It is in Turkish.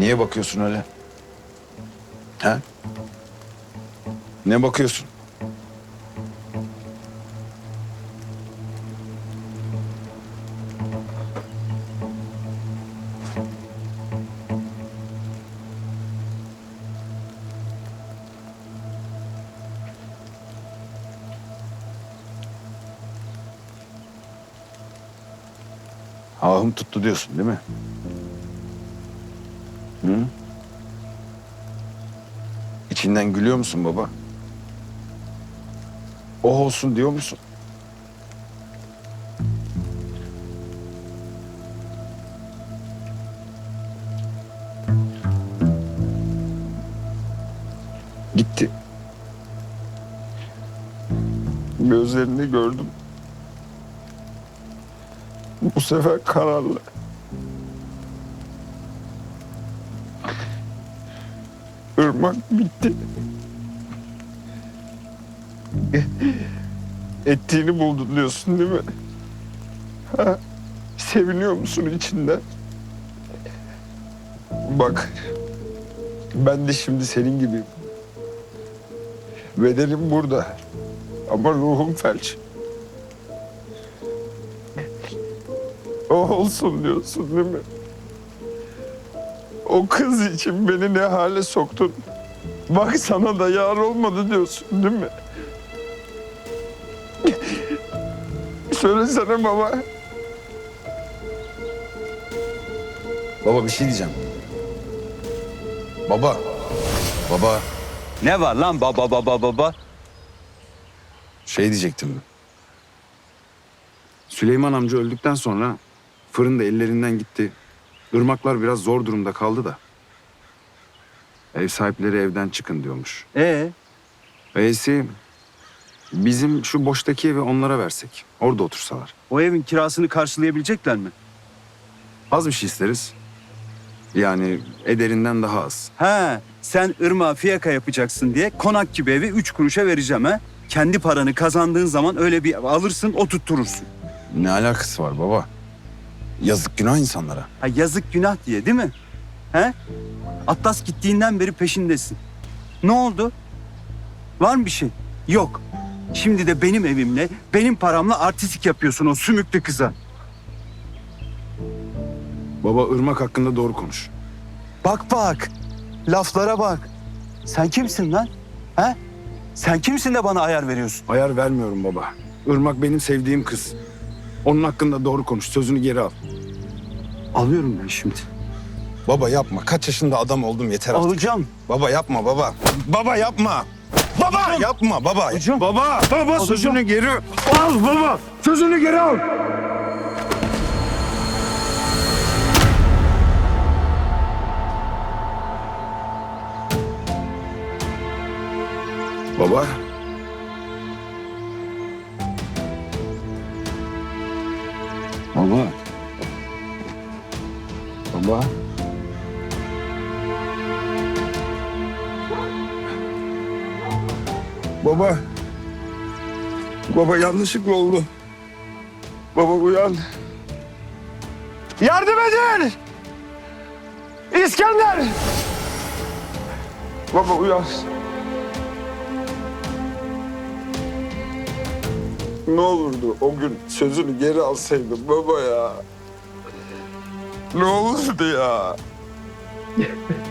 Niye bakıyorsun öyle? Ha? Ne bakıyorsun? Ahım tuttu diyorsun değil mi? Hı? İçinden gülüyor musun baba? O olsun diyor musun? Gitti. Gözlerini gördüm. Bu sefer kararlı. Irmak bitti. Ettiğini buldun diyorsun değil mi? Ha? Seviniyor musun içinden? Bak, ben de şimdi senin gibiyim. Bedenim burada. Ama ruhum felç. O olsun diyorsun değil mi? O kız için beni ne hale soktun. Bak sana da yar olmadı diyorsun değil mi? Söylesene baba. Baba bir şey diyeceğim. Baba. Baba. Ne var lan baba baba baba? Şey diyecektim. Süleyman amca öldükten sonra fırın da ellerinden gitti. Irmaklar biraz zor durumda kaldı da. Ev sahipleri evden çıkın diyormuş. Ee, Öyleyse bizim şu boştaki evi onlara versek. Orada otursalar. o evin kirasını karşılayabilecekler mi? Az bir şey isteriz. Yani ederinden daha az. He, sen ırmağa fiyaka yapacaksın diye konak gibi evi üç kuruşa vereceğim ha. Kendi paranı kazandığın zaman öyle bir alırsın, oturtturursun. Ne alakası var baba? Yazık günah insanlara. Ha yazık günah diye değil mi? He? Atlas gittiğinden beri peşindesin. Ne oldu? Var mı bir şey? Yok. Şimdi de benim evimle, benim paramla artistik yapıyorsun o sümüklü kıza. Baba ırmak hakkında doğru konuş. Bak bak. Laflara bak. Sen kimsin lan? He? Sen kimsin de bana ayar veriyorsun? Ayar vermiyorum baba. Irmak benim sevdiğim kız. Onun hakkında doğru konuş. Sözünü geri al. Alıyorum ben şimdi. Baba yapma. Kaç yaşında adam oldum yeter artık. Alacağım. Baba yapma baba. Baba yapma. Baba yapma baba. Alacağım. Baba. Baba sözünü geri al baba. Sözünü geri al. Baba. Baba. Baba. Baba yanlışlıkla oldu. Baba uyan. Yardım edin! İskender! Baba uyan. Ne olurdu o gün sözünü geri alsaydın baba ya. Ne olurdu ya?